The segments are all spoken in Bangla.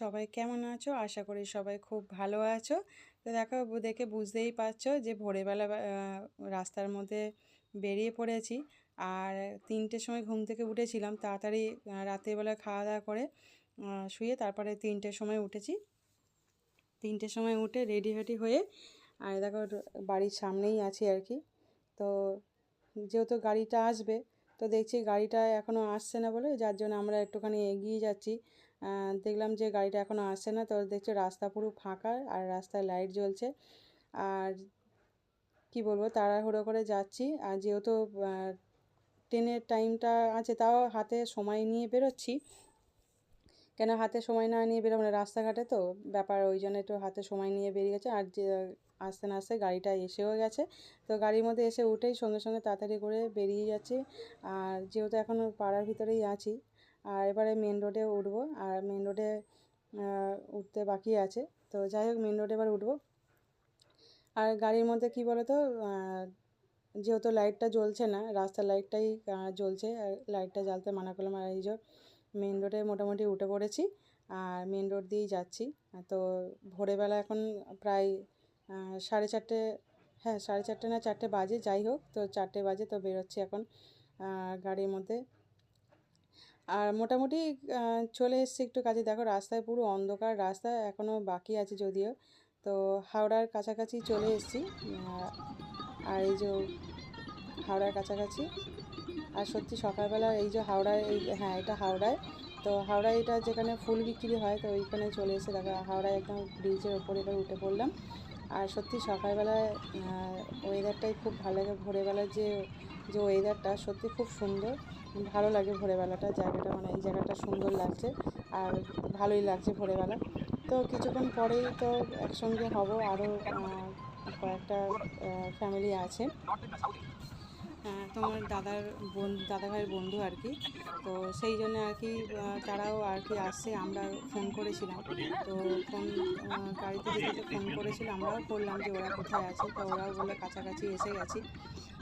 সবাই কেমন আছো? আশা করি সবাই খুব ভালো আছো। তো দেখো দেখে বুঝতেই পারছ যে ভোরবেলা রাস্তার মধ্যে বেরিয়ে পড়েছি। আর তিনটের সময় ঘুম থেকে উঠেছিলাম। তাড়াতাড়ি রাত্রিবেলা খাওয়া দাওয়া করে শুয়ে তারপরে তিনটের সময় উঠেছি। তিনটের সময় উঠে রেডি হেডি হয়ে, আর দেখো বাড়ির সামনেই আছি আর কি। তো যেহেতু গাড়িটা আসবে, তো দেখছি গাড়িটা এখনও আসছে না বলে, যার জন্য আমরা একটুখানি এগিয়ে যাচ্ছি। দেখলাম যে গাড়িটা এখনও আসছে না, তো দেখছি রাস্তা পুরো ফাঁকা আর রাস্তায় লাইট জ্বলছে। আর কি বলব, তাড়াহুড়ো করে যাচ্ছি। আর যেহেতু ট্রেনের টাইমটা আছে, তাও হাতে সময় নিয়ে বেরোচ্ছি। কেন হাতে সময় না নিয়ে বেরোবো না, রাস্তাঘাটে তো ব্যাপার, ওই জন্য একটু হাতে সময় নিয়ে বেরিয়ে গেছে। আর যে, আস্তে না আস্তে গাড়িটা এসেও গেছে। তো গাড়ির মধ্যে এসে উঠেই সঙ্গে সঙ্গে তাড়াতাড়ি করে বেরিয়ে যাচ্ছি। আর যেহেতু এখনও পাড়ার ভিতরেই আছি আর এবারে মেন রোডে উঠবো। আর মেন রোডে উঠতে বাকি আছে। তো যাই হোক মেন রোডে এবার উঠবো। আর গাড়ির মধ্যে কি আহ, যেহেতু লাইটটা জ্বলছে না রাস্তার লাইটটাই জ্বলছে। লাইটটা জ্বালতে মানা করলাম। আর এই যে মেন রোডে মোটামুটি উঠে পড়েছি। আর মেন রোড দিয়েই যাচ্ছি। তো ভোরবেলা এখন প্রায় সাড়ে চারটে হ্যাঁ সাড়ে চারটে না চারটে বাজে। যাই হোক তো চারটে বাজে তো বেরোচ্ছি এখন গাড়ির মধ্যে। আর মোটামুটি চলে এসেছি একটু কাজে। দেখো রাস্তায় পুরো অন্ধকার রাস্তা এখনও বাকি আছে যদিও। তো হাওড়ার কাছাকাছি চলে এসেছি। আর এই যে হাওড়ার কাছাকাছি। আর সত্যি সকালবেলা এই যে হাওড়ায়, এই হ্যাঁ এটা হাওড়ায়। তো হাওড়ায় এটা যেখানে ফুল বিক্রি হয়, তো ওইখানে চলে এসে দেখো হাওড়ায় একদম ব্রিজের ওপরে এবার উঠে পড়লাম। আর সত্যি সকালবেলায় ওয়েদারটাই খুব ভালো লাগে। ভোরবেলার যে যে ওয়েদারটা সত্যি খুব সুন্দর। ভালো লাগে ভোরবেলাটা জায়গাটা মানে এই জায়গাটা সুন্দর লাগছে আর ভালোই লাগছে ভোরবেলা তো কিছুক্ষণ পরেই তো একসঙ্গে হব আরও কয়েকটা ফ্যামিলি আছে। তোমার দাদার বোন দাদা ভাইয়ের বন্ধু আর কি। তো সেই জন্য আর কি তারাও আর কি আসছে, আমরা ফোন করেছিলাম। তো ফোন গাড়িতে যেতে ফোন করেছিল, আমরাও বললাম যে ওরা কোথায় আছে, তো ওরাও বলে কাছাকাছি এসে গেছি।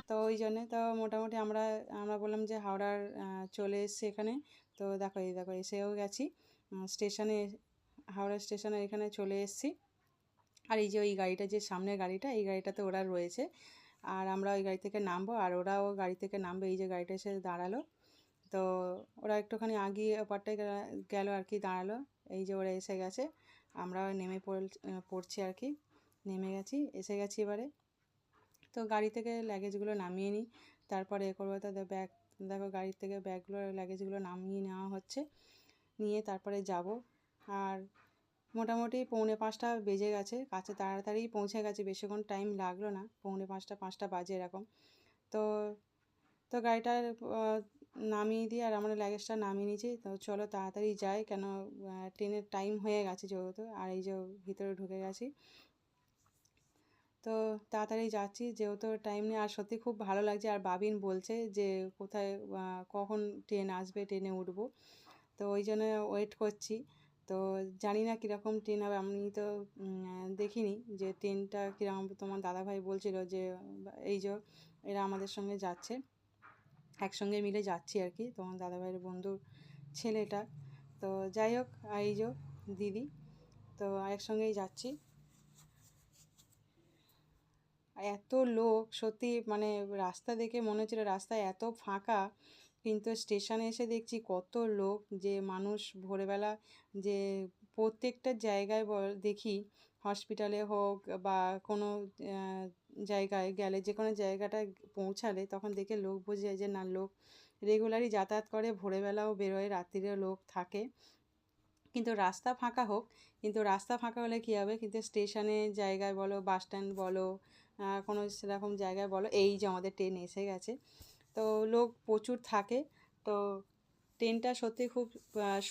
তো ওই জন্যে তো মোটামুটি আমরা আমরা বললাম যে হাওড়ার চলে এসছে এখানে। তো দেখো, এই দেখো, এসেও গেছি। স্টেশনে, হাওড়া স্টেশনে এখানে চলে এসেছি। আর এই যে ওই গাড়িটা, যে সামনের গাড়িটা, এই গাড়িটাতে ওরা রয়েছে। আর আমরা ওই গাড়ি থেকে নামবো আর ওরাও গাড়ি থেকে নামবে, এই যে গাড়িটা এসে দাঁড়াল। তো ওরা একটুখানি আগিয়ে ওপারটায় গেল আর কি, দাঁড়াল। এই যে ওরা এসে গেছে আমরাও নেমে পড় পড়ছি আর কি, নেমে গেছি, এসে গেছি এবারে। তো গাড়ি থেকে লাগেজগুলো নামিয়ে নিই, তারপরে এ করব তাদের ব্যাগ দেখো গাড়ির থেকে ব্যাগগুলো লাগেজগুলো নামিয়ে নেওয়া হচ্ছে। নিয়ে তারপরে যাব। আর মোটামুটি পৌনে পাঁচটা বেজে গেছে, কাছে তাড়াতাড়ি পৌঁছে গেছে, বেশিক্ষণ টাইম লাগল না, পৌনে পাঁচটা পাঁচটা বাজে এরকম। তো তো গাড়িটা নামিয়ে দিয়ে আর আমরা লাগেজটা নামিয়ে নিয়েছি। তো চলো তাড়াতাড়ি যাই, কেন ট্রেনের টাইম হয়ে গেছে যেহেতু, আর এই যে ভিতরে ঢুকে গেছি। তো তাড়াতাড়ি যাচ্ছি, যেহেতু টাইম নেই, আর সত্যি খুব ভালো লাগছে, আর বাবিন বলছে যে কোথায় কখন ট্রেন আসবে, ট্রেনে উঠবো। তো ওই জন্য ওয়েট করছি। তো জানি না কীরকম ট্রেন হবে। আমি তো দেখিনি যে ট্রেনটা কীরকম। তোমার দাদাভাই বলছিল যে, এই যে এরা আমাদের সঙ্গে যাচ্ছে, একসঙ্গে মিলে যাচ্ছি আর কি। তোমার দাদাভাইয়ের বন্ধুর ছেলেটা। তো যাই হোক এই যে দিদি, তো একসঙ্গেই যাচ্ছি। এত লোক, সত্যি মানে রাস্তা দেখে মনে হচ্ছিল রাস্তা এত ফাঁকা। কিন্তু স্টেশনে এসে দেখছি কত লোক যে মানুষ ভোরবেলা যে প্রত্যেকটা জায়গায় দেখি হসপিটালে হোক বা কোনো জায়গায় গেলে যে কোনো জায়গাটা পৌঁছালে তখন দেখে লোক বোঝা যায় যে না, লোক রেগুলারই যাতায়াত করে, ভোরবেলাও বেরোয়, রাত্রিরেও লোক থাকে। কিন্তু রাস্তা ফাঁকা হোক, কিন্তু রাস্তা ফাঁকা হলে কী হবে? কিন্তু স্টেশনে জায়গায় বলো বাস স্ট্যান্ড বলো কোনো সেরকম জায়গায় বলো, এই যে আমাদের ট্রেন এসে গেছে। তো লোক প্রচুর থাকে। তো ট্রেনটা সত্যি খুব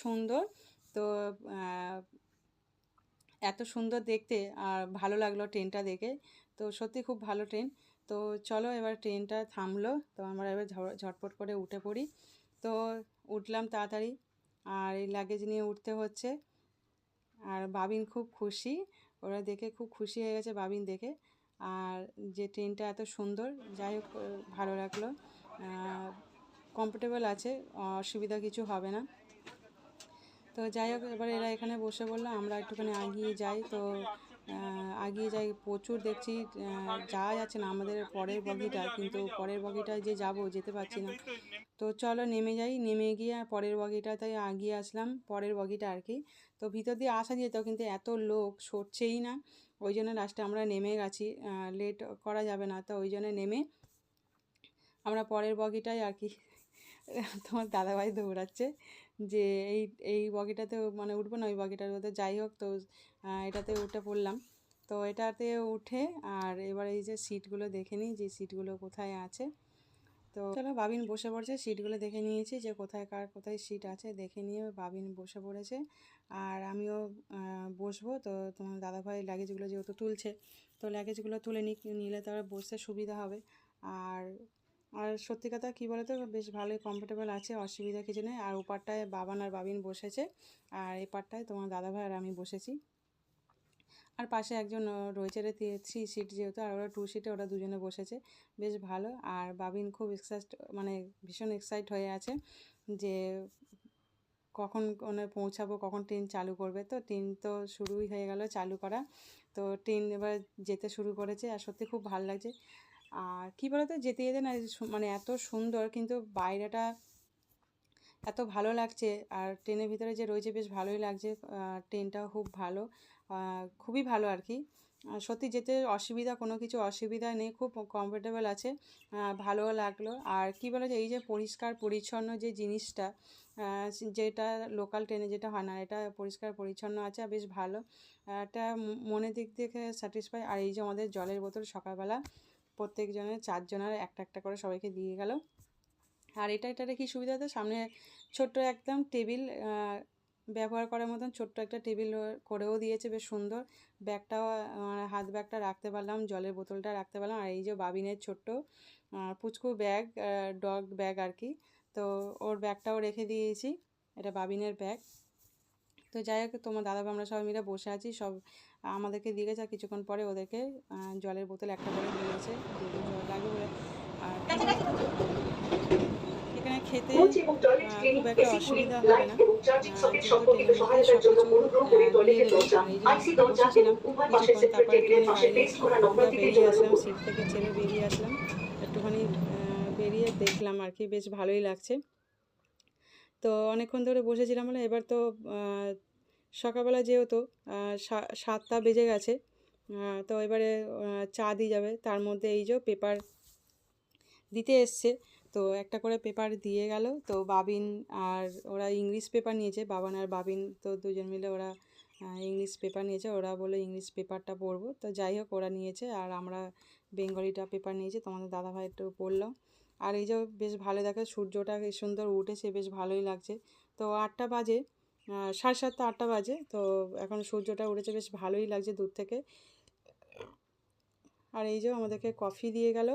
সুন্দর। তো এত সুন্দর দেখতে আর ভালো লাগল ট্রেনটা দেখে। তো সত্যি খুব ভালো ট্রেন। তো চলো এবার ট্রেনটা থামলো। তো আমরা এবার ঝটপট করে উঠে পড়ি। তো উঠলাম তাড়াতাড়ি। আর এই লাগেজ নিয়ে উঠতে হচ্ছে। আর বাবিন খুব খুশি। ওরা দেখে খুব খুশি হয়ে গেছে বাবিন দেখে। আর যে ট্রেনটা এত সুন্দর, যাই হোক, ভালো লাগল। কমফোর্টেবল আছে, অসুবিধা কিছু হবে না। তো যাই হোক, এবার এরা এখানে বসে বলল, আমরা একটুখানি আগিয়ে যাই। তো আগিয়ে যাই, প্রচুর দেখছি যাওয়া যাচ্ছে না আমাদের পরের বগিটা, কিন্তু পরের বগিটায় যে যাব, যেতে পারছি না। তো চলো নেমে যাই, নেমে গিয়ে পরের বগিটাতে আগিয়ে আসলাম, পরের বগিটা আর কি। তো ভিতর দিয়ে আসা যেত, কিন্তু এত লোক সরছেই না, ওই জন্য লাস্টে আমরা নেমে গেছি লেট করা যাবে না। তো ওই জন্য নেমে আমরা পরের বগিটাই আর কি তোমার দাদাভাই দৌড়াচ্ছে যে এই এই বগিটাতে মানে উঠবো না, ওই বগিটার মধ্যে যাই হোক তো এটাতে উঠে পড়লাম। তো এটাতে উঠে আর এবার এই যে সিটগুলো দেখে নিই যে সিটগুলো কোথায় আছে। তো চলো বাবিন বসে পড়ছে, সিটগুলো দেখে নিয়েছি যে কোথায় কার কোথায় সিট আছে, দেখে নিয়ে বাবিন বসে পড়েছে। আর আমিও বসবো। তো তোমার দাদাভাই লাগেজগুলো যেহেতু তুলছে, তো লাগেজগুলো তুলে নি, নিলে তো আর বসতে সুবিধা হবে। আর আর সত্যি কথা কী বলতো, বেশ ভালোই কমফোর্টেবল আছে, অসুবিধা কিছু নেই। আর ওপারটায় বাবান আর বাবিন বসেছে, আর এই পারটায় তোমার দাদাভাই আর আমি বসেছি। আর পাশে একজন রয়েছে রে থ্রি সিট যেহেতু, আর ওরা টু সিটে ওরা দুজনে বসেছে। বেশ ভালো। আর বাবিন খুব এক্সাইট মানে ভীষণ এক্সাইট হয়ে আছে যে কখন ওনে পৌঁছাবো, কখন ট্রেন চালু করবে। তো ট্রেন তো শুরুই হয়ে গেল চালু করা। তো ট্রেন এবার যেতে শুরু করেছে, আর সত্যি খুব ভালো লাগছে। আর কী বলতো, যেতে যেতে না মানে এত সুন্দর কিন্তু বাইরেটা এত ভালো লাগছে। আর ট্রেনের ভিতরে যে রয়েছে বেশ ভালোই লাগছে। ট্রেনটাও খুব ভালো খুবই ভালো আর কি। সত্যি যেতে অসুবিধা, কোনো কিছু অসুবিধা নেই, খুব কমফোর্টেবল আছে ভালোও লাগল। আর কি বলে যে এই যে পরিষ্কার পরিচ্ছন্ন যে জিনিসটা যেটা লোকাল ট্রেনে যেটা হয় না, এটা পরিষ্কার পরিচ্ছন্ন আছে বেশ ভালো। এটা মনের দিক থেকে স্যাটিসফাই আর এই যে আমাদের জলের বোতল সকালবেলা প্রত্যেকজনের, চারজনের একটা একটা করে সবাইকে দিয়ে গেল। আর এটা এটাতে কি সুবিধা তো সামনে ছোট্ট একদম টেবিল ব্যবহার করার মতন ছোট্ট একটা টেবিল করেও দিয়েছে, বেশ সুন্দর। ব্যাগটাও হাত ব্যাগটা রাখতে পারলাম, জলের বোতলটা রাখতে পারলাম। আর এই যে বাবিনের ছোট্ট পুচকু ব্যাগ ডগ ব্যাগ আর কি, তো ওর ব্যাগটাও রেখে দিয়েছি। এটা বাবিনের ব্যাগ। তো যাই হোক, তোমার দাদা আমরা সবাই মিলে বসে আছি, সব আমাদেরকে দিয়ে গেছে আর কিছুক্ষণ পরে ওদেরকে জলের বোতল একটা করে দিয়েছে দুটো জল লাগবে বলে। আর এখানে খেতে খুব একটা অসুবিধা হবে না। দিয়ে আসলাম সিট থেকে ছেড়ে বেরিয়ে আসলাম। একটুখানি বেরিয়ে দেখলাম আর কি বেশ ভালোই লাগছে। তো অনেকক্ষণ ধরে বসেছিলাম বলে এবার তো আহ, সকালবেলা যেহেতু সাতটা বেজে গেছে তো এবারে চা দিয়ে যাবে। তার মধ্যে এই যে পেপার দিতে এসছে, তো একটা করে পেপার দিয়ে গেল। তো বাবিন আর ওরা ইংলিশ পেপার নিয়েছে, বাবান আর বাবিন তো দুজন মিলে ওরা ইংলিশ পেপার নিয়েছে। ওরা বলে ইংলিশ পেপারটা পড়ব। তো যাই হোক, ওরা নিয়েছে আর আমরা বেঙ্গলিটা পেপার নিয়েছি। তোমাদের দাদাভাই একটু পড়ল আর এই যে বেশ ভালো দেখে, সূর্যটা সুন্দর উঠেছে, বেশ ভালোই লাগছে। তো আটটা বাজে সাড়ে সাতটা, আটটা বাজে। তো এখন সূর্যটা উঠেছে, বেশ ভালোই লাগছে দূর থেকে। আর এই যে আমাদেরকে কফি দিয়ে গেল।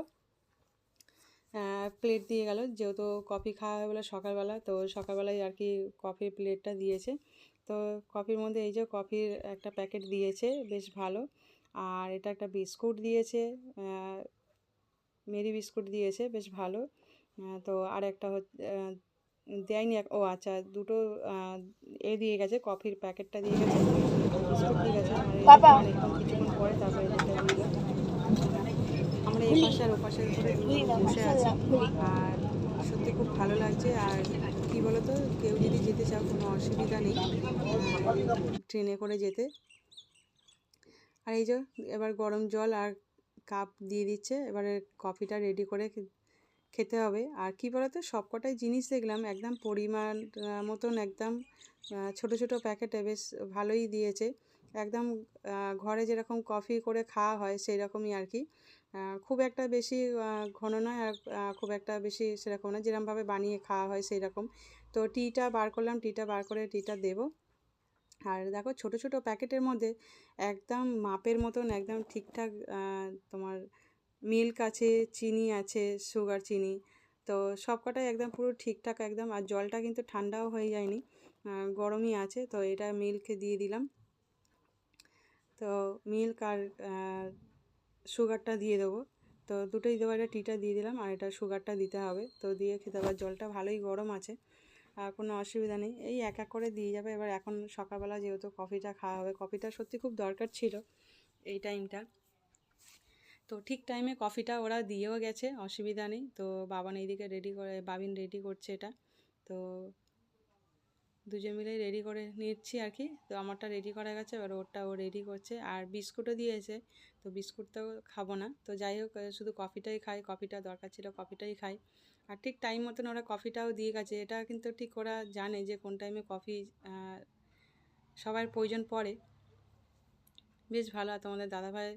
প্লেট দিয়ে গেল। যেহেতু কফি খাওয়া হয় বলে সকালবেলা, তো সকালবেলায় আর কি কফির প্লেটটা দিয়েছে। তো কফির মধ্যে এই যে কফির একটা প্যাকেট দিয়েছে, বেশ ভালো। আর এটা একটা বিস্কুট দিয়েছে মেরি বিস্কুট দিয়েছে, বেশ ভালো। তো আর একটা দেয়নি এক- ও আচ্ছা দুটো এ দিয়ে গেছে কফির প্যাকেটটা দিয়ে গেছে এই যে অনেকক্ষণ কিছুক্ষণ পরে তারপরে আমরা এই পাশে আর ও বসে আছি। আর সত্যি খুব ভালো লাগছে আর কি বলতো কেউ যদি যেতে চাও কোনো অসুবিধা নেই ট্রেনে করে যেতে। আর এই যে এবার গরম জল আর কাপ দিয়ে দিচ্ছে এবারে কফিটা রেডি করে খেতে হবে। আর কি বলতো? সবকটাই জিনিস দেখলাম, একদম পরিমাণ মতন একদম ছোট ছোট প্যাকেটে বেশ ভালোই দিয়েছে। একদম ঘরে যেরকম কফি করে খাওয়া হয় সেই রকমই আর কি। খুব একটা বেশি ঘন নয় আর খুব একটা বেশি সেরকম না। যেরকমভাবে বানিয়ে খাওয়া হয় সেই রকম তো টিটা বার করলাম, টিটা বার করে টিটা দেবো। আর দেখো ছোট ছোট প্যাকেটের মধ্যে একদম মাপের মতন একদম ঠিকঠাক তোমার মিল্ক আছে, চিনি আছে, সুগার, চিনি। তো সবকটাই একদম পুরো ঠিকঠাক একদম। আর জলটা কিন্তু ঠান্ডাও হয়ে যায়নি গরমই আছে। তো এটা মিল্ক দিয়ে দিলাম। তো মিল্ক আর সুগারটা দিয়ে দেবো। তো দুটোই দেবো এটা টিটা দিয়ে দিলাম আর এটা সুগারটা দিতে হবে। তো দিয়ে খেতে হবে। জলটা ভালোই গরম আছে, আর কোনো অসুবিধা নেই। এই এক এক করে দিয়ে যাবে। এবার এখন সকালবেলা যেহেতু কফিটা খাওয়া হবে, কফিটা সত্যি খুব দরকার ছিল এই টাইমটা তো ঠিক টাইমে কফিটা ওরা দিয়েও গেছে, অসুবিধা নেই। তো বাবান এইদিকে রেডি করে, বাবিন রেডি করছে এটা। তো দুজন মিলেই রেডি করে নিচ্ছি আর কি। তো আমারটা রেডি করা গেছে, এবার ওরটা ও রেডি করছে। আর বিস্কুটও দিয়েছে, তো বিস্কুটটাও খাব না। তো যাই হোক শুধু কফিটাই খাই কফিটা দরকার ছিল কফিটাই খাই। আর ঠিক টাইম মতন ওরা কফিটাও দিয়ে গেছে। এটা কিন্তু ঠিক ওরা জানে যে কোন টাইমে কফি সবার প্রয়োজন পড়ে। বেশ ভালো আর তোমাদের দাদাভাই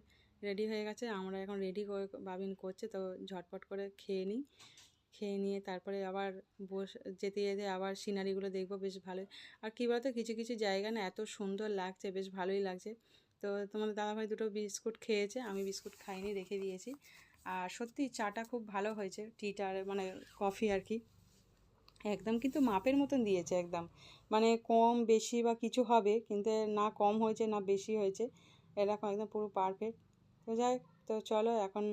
রেডি হয়ে গেছে। আমরা এখন রেডি করে বাবিন করছে, তো ঝটপট করে খেয়ে নিই। খেয়ে নিয়ে তারপরে আবার বস, যেতে যেতে আবার সিনারিগুলো দেখব, বেশ ভালোই আর কী বলতো, কিছু কিছু জায়গা না এত সুন্দর লাগছে, বেশ ভালোই লাগছে। তো তোমাদের দাদাভাই দুটো বিস্কুট খেয়েছে, আমি বিস্কুট খাইনি, রেখে দিয়েছি। আর সত্যি চাটা খুব ভালো হয়েছে টিটার মানে কফি আর কি। একদম কিন্তু মাপের মতন দিয়েছে একদম। মানে কম বেশি বা কিছু হবে, কিন্তু না কম হয়েছে, না বেশি হয়েছে। এরকম একদম পুরো পারফেক্ট তো যাই তো চলো এখন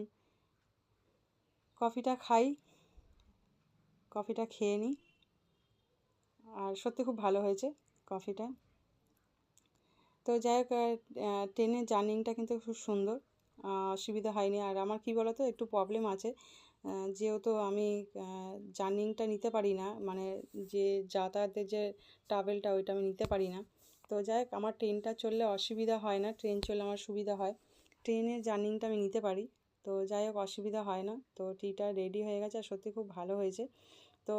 কফিটা খাই। কফিটা খেয়ে নিই আর সত্যি খুব ভালো হয়েছে কফিটা। তো যাই হোক ট্রেনের জার্নিংটা কিন্তু খুব সুন্দর অসুবিধা হয়নি। আর আমার কী বলতো, একটু প্রবলেম আছে। যেহেতু আমি জার্নিংটা নিতে পারি না মানে যে যাতায়াতের যে ট্রাভেলটা ওইটা আমি নিতে পারি না। তো যাই হোক, আমার ট্রেনটা চললে অসুবিধা হয় না, ট্রেন চললে আমার সুবিধা হয়। ট্রেনের জার্নিংটা আমি নিতে পারি। তো যাই হোক, অসুবিধা হয় না। তো টিটা রেডি হয়ে গেছে আর সত্যি খুব ভালো হয়েছে। তো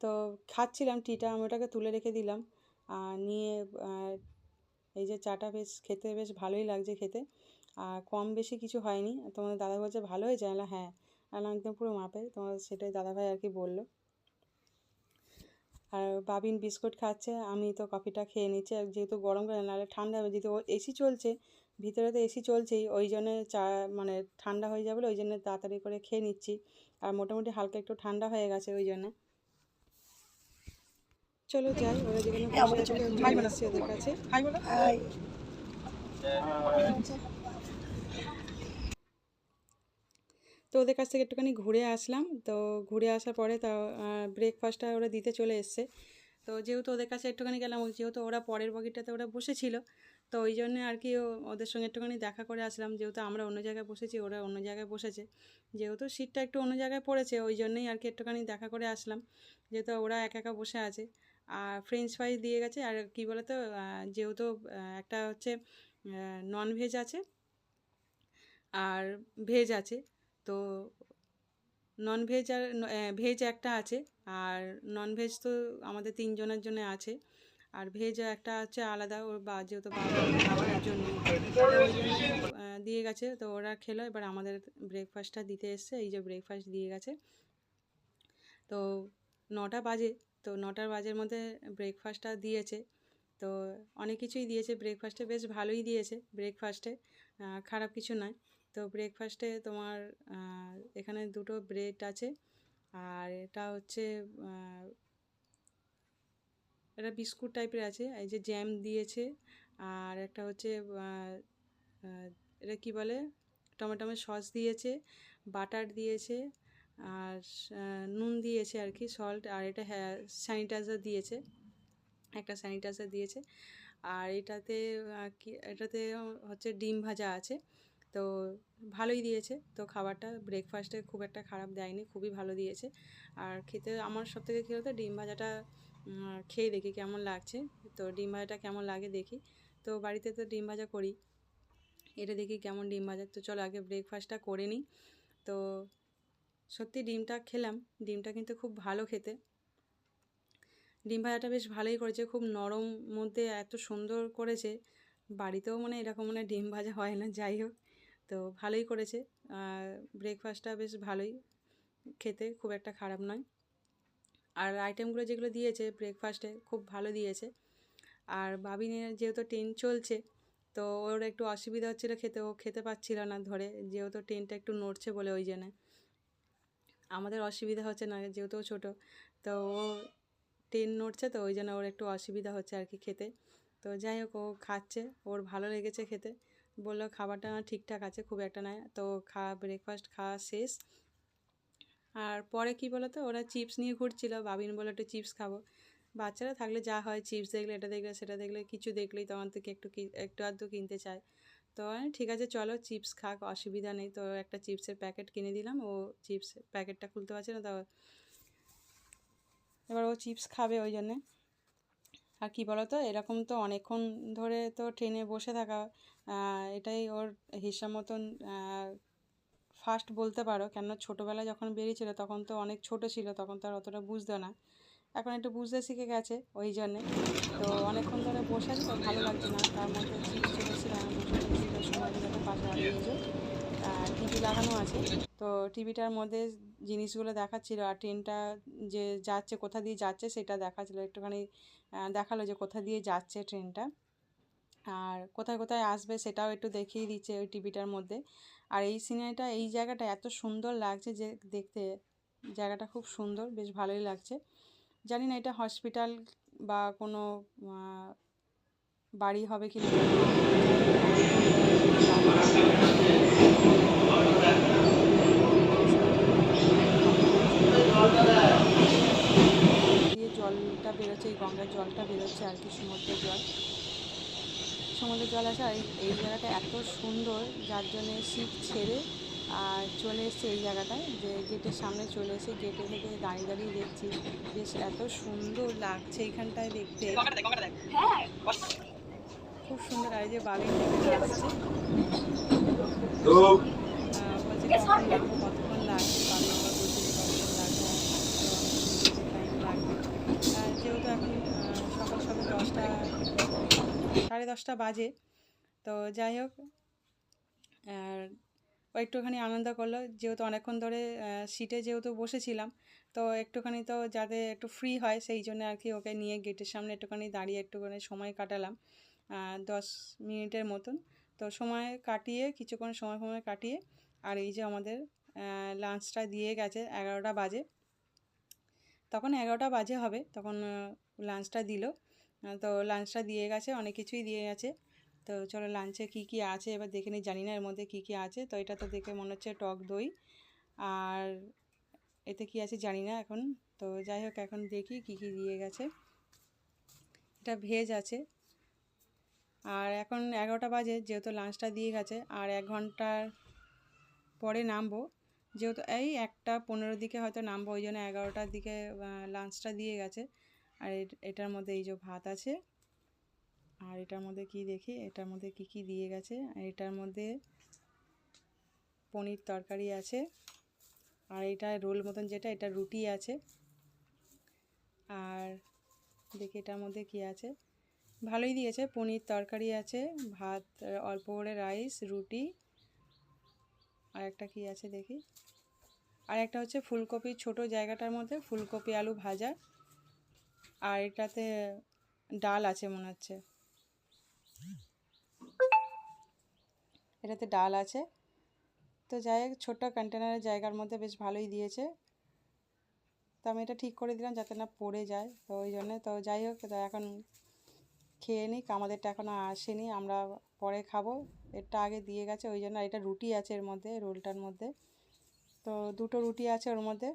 তো খাচ্ছিলাম টিটা, আমি ওটাকে তুলে রেখে দিলাম। আর নিয়ে এই যে চাটা বেশ, খেতে বেশ ভালোই লাগছে খেতে। আর কম বেশি কিছু হয়নি। তোমাদের দাদা বলছে, ভালো হয়েছে? আলা হ্যাঁ। আলা একদম পুরো মাপে। তোমার সেটাই দাদাভাই আর কি বলল। আর বাবিন বিস্কুট খাচ্ছে। আমি তো কফিটা খেয়ে নিচ্ছি। আর যেহেতু গরম করে নাহলে ঠান্ডা হবে যেহেতু এসি চলছে ভিতরে তো এসি চলছেই ওই জন্যে চা মানে ঠান্ডা হয়ে যাবে ওই জন্য তাড়াতাড়ি করে খেয়ে নিচ্ছি। আর মোটামুটি হালকা একটু ঠান্ডা হয়ে গেছে ওই জন্যে চলো যাই ওরা যেখানে বসে ওদের কাছে। তো ওদের কাছ থেকে একটুখানি ঘুরে আসলাম। তো ঘুরে আসার পরে তা ব্রেকফাস্টটা ওরা দিতে চলে এসছে। তো যেহেতু ওদের কাছে একটুখানি গেলাম যেহেতু ওরা পরের বগিটাতে ওরা বসেছিল তো ওই জন্যে আর কি ওদের সঙ্গে একটুখানি দেখা করে আসলাম। যেহেতু আমরা অন্য জায়গায় বসেছি, ওরা অন্য জায়গায় বসেছে। যেহেতু সিটটা একটু অন্য জায়গায় পড়েছে, ওই জন্যই আর কি একটুখানি দেখা করে আসলাম। যেহেতু ওরা একা একা বসে আছে। আর ফ্রেঞ্চ ফ্রাইস দিয়ে গেছে। আর কী বলতো যেহেতু একটা হচ্ছে নন ভেজ আছে আর ভেজ আছে। তো নন ভেজ আর ভেজ একটা আছে। আর নন ভেজ তো আমাদের তিনজনের জন্য আছে। আর ভেজ একটা হচ্ছে আলাদা, ওর বা যেহেতু বাবার জন্য। দিয়ে গেছে, তো ওরা খেলো। এবার আমাদের ব্রেকফাস্টটা দিতে এসছে, এই যে ব্রেকফাস্ট দিয়ে গেছে। তো নটা বাজে, তো নটার বাজের মধ্যে ব্রেকফাস্টটা দিয়েছে। তো অনেক কিছুই দিয়েছে ব্রেকফাস্টে বেশ ভালোই দিয়েছে ব্রেকফাস্টে খারাপ কিছু নয়। তো ব্রেকফাস্টে তোমার এখানে দুটো ব্রেড আছে। আর এটা হচ্ছে এটা বিস্কুট টাইপের আছে, এই যে জ্যাম দিয়েছে, আর একটা হচ্ছে এটা কি বলে টমেটোমের সস দিয়েছে বাটার দিয়েছে, আর নুন দিয়েছে আর কি সল্ট আর এটা হ্যাঁ স্যানিটাইজার দিয়েছে, একটা স্যানিটাইজার দিয়েছে, আর এটাতে কি, এটাতে হচ্ছে ডিম ভাজা আছে, তো ভালোই দিয়েছে, তো খাবারটা ব্রেকফাস্টে খুব একটা খারাপ দেয়নি, খুবই ভালো দিয়েছে, আর খেতে, আমার সব থেকে কী হতো ডিম ভাজাটা খেয়ে দেখি কেমন লাগছে। তো ডিম ভাজাটা কেমন লাগে দেখি। তো বাড়িতে তো ডিম ভাজা করি। এটা দেখি কেমন ডিম ভাজা। তো চলো আগে ব্রেকফাস্টটা করে নিই। তো সত্যি ডিমটা খেলাম। ডিমটা কিন্তু খুব ভালো খেতে। ডিম ভাজাটা বেশ ভালোই করেছে। খুব নরম মধ্যে এত সুন্দর করেছে। বাড়িতেও মানে এরকম মানে ডিম ভাজা হয় না, যাই হোক। তো ভালোই করেছে। আর ব্রেকফাস্টটা বেশ ভালোই। খেতে খুব একটা খারাপ নয়। আর আইটেমগুলো যেগুলো দিয়েছে ব্রেকফাস্টে খুব ভালো দিয়েছে। আর বাবিনের যেহেতু ট্রেন চলছে, তো ওর একটু অসুবিধা হচ্ছিল খেতে, ও খেতে পাচ্ছিল না ধরে, যেহেতু ট্রেনটা একটু নড়ছে বলে ওই জন্যে। আমাদের অসুবিধা হচ্ছে না, যেহেতু ও ছোটো, তো ও ট্রেন নড়ছে তো ওই জন্য ওর একটু অসুবিধা হচ্ছে আর কি খেতে। তো যাই হোক, ও খাচ্ছে, ওর ভালো লেগেছে খেতে। বলল খাবারটা ঠিকঠাক আছে, খুব একটা নয়। তো খাওয়া ব্রেকফাস্ট খাওয়া শেষ। আর পরে কি বলো তো ওরা চিপস নিয়ে ঘুরছিল, বাবিন বলে একটু চিপস খাব। বাচ্চারা থাকলে যা হয় চিপস দেখলে, এটা দেখলে, সেটা দেখলে, কিছু দেখলেই তখন থেকে একটু একটু আধটু কিনতে চায়। তো ঠিক আছে, চলো চিপস খাক, অসুবিধা নেই। তো একটা চিপসের প্যাকেট কিনে দিলাম, ও চিপস প্যাকেটটা খুলতে পারছে না, তো এবার ও চিপস খাবে ওই জন্যে। আর কি বলো তো এরকম তো অনেকক্ষণ ধরে তো ট্রেনে বসে থাকা এটাই ওর হিসাব মতন ফার্স্ট বলতে পারো, কেননা ছোটোবেলায় যখন বেরিয়েছিল তখন তো অনেক ছোট ছিল, তখন তো আর অতটা বুঝতো না। এখন একটু বুঝতে শিখে গেছে ওই জন্যে। তো অনেকক্ষণ ধরে বসে তো ভালো লাগছে না। তার মধ্যে চিপস বসে সময় যাতে পাশে হারিয়ে টিভি লাগানো আছে। তো টিভিটার মধ্যে জিনিসগুলো দেখাচ্ছিল, আর ট্রেনটা যে যাচ্ছে, কোথা দিয়ে যাচ্ছে সেটা দেখাচ্ছিল। একটুখানি দেখাল যে কোথা দিয়ে যাচ্ছে ট্রেনটা। আর কোথায় কোথায় আসবে সেটাও একটু দেখিয়ে দিচ্ছে ওই টিভিটার মধ্যে। আর এই সিনারিটা এই জায়গাটা এত সুন্দর লাগছে যে দেখতে। জায়গাটা খুব সুন্দর, বেশ ভালোই লাগছে। জানি না এটা হসপিটাল বা কোনো বাড়ি হবে কি না। দিয়ে জলটা বেরোচ্ছে, এই গঙ্গার জলটা বেরোচ্ছে আর কি, সমুদ্রের জল। সমুদ্রের জল আছে আর এই জায়গাটা এত সুন্দর যার জন্যে শীত ছেড়ে আর চলে এসছে এই জায়গাটায় যে গেটের সামনে চলে এসে গেটে থেকে দাঁড়িয়ে দাঁড়িয়ে দেখছি বেশ এত সুন্দর লাগছে এইখানটায় দেখতে। খুব সুন্দর আর যে বাবিন থেকে আসছে তো আহ, বলছে কখন লাগবো কতক্ষণ লাগবে বাবু আবার বলছে যে কতক্ষণ লাগবে টাইম লাগবে আর যেহেতু এখন আহ, সকাল সকাল দশটা সাড়ে দশটা বাজে। তো যাই হোক, আর ও একটুখানি আনন্দ করল। যেহেতু অনেকক্ষণ ধরে সিটে যেহেতু বসেছিলাম, তো একটুখানি তো যাতে একটু ফ্রি হয়, সেই জন্য আর কি ওকে নিয়ে গেটের সামনে একটুখানি দাঁড়িয়ে একটুখানি সময় কাটালাম দশ মিনিটের মতন। তো সময় কাটিয়ে, কিছুক্ষণ সময় সময় কাটিয়ে, আর এই যে আমাদের লাঞ্চটা দিয়ে গেছে এগারোটা বাজে। তখন এগারোটা বাজে হবে, তখন লাঞ্চটা দিল। তো লাঞ্চটা দিয়ে গেছে, অনেক কিছুই দিয়ে গেছে। তো চলো লাঞ্চে কী কী আছে এবার দেখে নিই, জানি না এর মধ্যে কী কী আছে। তো এটা তো দেখে মনে হচ্ছে টক দই। আর এতে কী আছে জানি না এখন। তো যাই হোক, এখন দেখি কী কী দিয়ে গেছে। এটা ভেজ আছে। আর এখন এগারোটা বাজে, যেহেতু লাঞ্চটা দিয়ে গেছে, আর এক ঘণ্টার পরে নামবো। যেহেতু এই একটা পনেরো দিকে হয়তো নামবো, ওই জন্য এগারোটার দিকে লাঞ্চটা দিয়ে গেছে। আর এট- এটার মধ্যে এই যে ভাত আছে। আর এটার মধ্যে কি দেখি? এটার মধ্যে কি কি দিয়ে গেছে? আর এটার মধ্যে পনির তরকারি আছে। আর এটা রোল মতন যেটা, এটা রুটি আছে। আর দেখি এটার মধ্যে কি আছে? ভালোই দিয়েছে। পনির তরকারি আছে, ভাত অল্প করে রাইস, রুটি। আর একটা কি আছে দেখি? আর একটা হচ্ছে ফুলকপির ছোট জায়গাটার মধ্যে ফুলকপি, আলু ভাজা। আর এটাতে ডাল আছে মনে হচ্ছে। এটাতে ডাল আছে। তো যাই হোক, ছোট্ট কন্টেনারের জায়গার মধ্যে বেশ ভালোই দিয়েছে। তো আমি এটা ঠিক করে দিলাম যাতে না পড়ে যায়। তো ওই জন্যে তো যাই হোক তো এখন খেয়ে নিক। আমাদেরটা এখনও আসেনি, আমরা পরে খাব। এটা আগে দিয়ে গেছে, ওই জন্য এটা রুটি আছে এর মধ্যে, রোলটার মধ্যে। তো দুটো রুটি আছে ওর মধ্যে।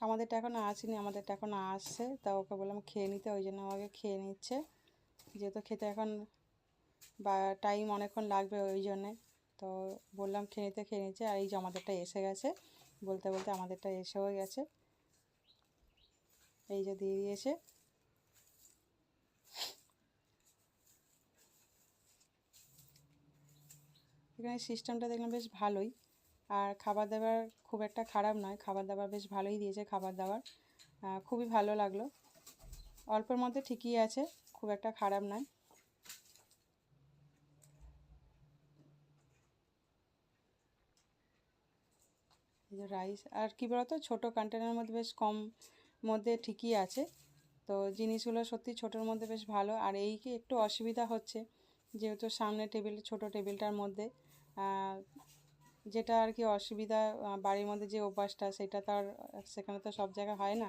আমাদেরটা এখনও আসেনি আমাদেরটা এখনও আসছে। তা ওকে বললাম খেয়ে নিতে, ওই জন্য আমাকে খেয়ে নিচ্ছে। যেহেতু খেতে এখন বা টাইম অনেকক্ষণ লাগবে ওই জন্যে। তো বললাম খেয়ে নিতে, খেয়ে নিচ্ছে। আর এই যে আমাদেরটা এসে গেছে, বলতে বলতে আমাদেরটা এসেও গেছে। এই যে দিয়ে দিয়েছে। এখানে সিস্টেমটা দেখলাম বেশ ভালোই। আর খাবার দাবার খুব একটা খারাপ নয়। খাবার দাবার বেশ ভালোই দিয়েছে খাবার দাবার। খুবই ভালো লাগল। অল্পের মধ্যে ঠিকই আছে, খুব একটা খারাপ নয়। রাইস আর কি বলতো, ছোটো কন্টেনারের মধ্যে বেশ কম মধ্যে ঠিকই আছে। তো জিনিসগুলো সত্যি ছোটোর মধ্যে বেশ ভালো। আর এই কি একটু অসুবিধা হচ্ছে, যেহেতু সামনে টেবিল ছোট টেবিলটার মধ্যে। যেটা আর কি অসুবিধা বাড়ির মধ্যে যে অভ্যাসটা সেটা তো আর সেখানে তো সব জায়গায় হয় না।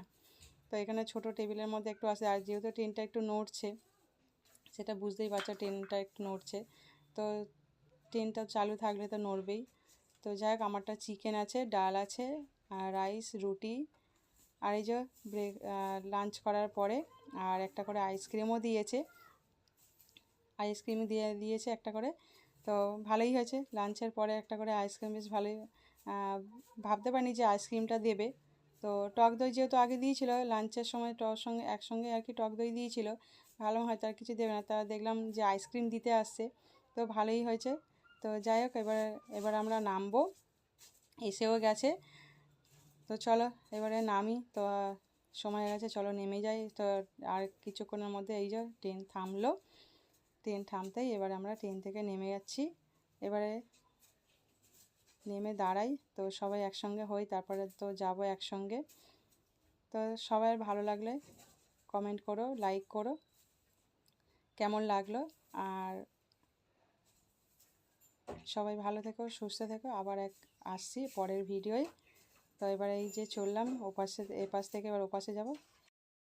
তো এখানে ছোট টেবিলের মধ্যে একটু আসে আর যেহেতু ট্রেনটা একটু নড়ছে, সেটা বুঝতেই পারছ ট্রেনটা একটু নড়ছে। তো ট্রেনটা চালু থাকলে তো নড়বেই। তো যাই হোক, আমারটা চিকেন আছে, ডাল আছে, আর রাইস, রুটি, আর এই যে ব্রেক লাঞ্চ করার পরে আর একটা করে আইসক্রিমও দিয়েছে। আইসক্রিম দিয়ে, দিয়েছে একটা করে। তো ভালোই হয়েছে। লাঞ্চের পরে একটা করে আইসক্রিম বেশ ভালোই ভাবতে পারিনি যে আইসক্রিমটা দেবে। তো টক দই যেহেতু আগে দিয়েছিল লাঞ্চের সময় টক সঙ্গে, একসঙ্গে আর কি টক দই দিয়েছিল, ভালো হয়তো আর কিছু দেবে না। তা দেখলাম যে আইসক্রিম দিতে আসছে, তো ভালোই হয়েছে। তো যাই হোক, এবার এবার আমরা নামবো। এসেও গেছে। তো চলো, এবারে নামি। তো, সময় গেছে, চলো নেমে যাই। তো আর কিছুক্ষণের মধ্যে এই যে ট্রেন থামলো। ট্রেন থামতেই এবারে আমরা ট্রেন থেকে নেমে যাচ্ছি। এবারে নেমে দাঁড়াই। তো সবাই একসঙ্গে হই, তারপরে তো যাব একসঙ্গে। তো সবার ভালো লাগলে কমেন্ট করো লাইক করো, কেমন লাগল? আর সবাই ভালো থেকো, সুস্থ থেকো। আবার এক, আসছি পরের ভিডিওয়। তো এবার এই যে চললাম, ওপাশে, এপাশ থেকে এবার ওপাশে যাব।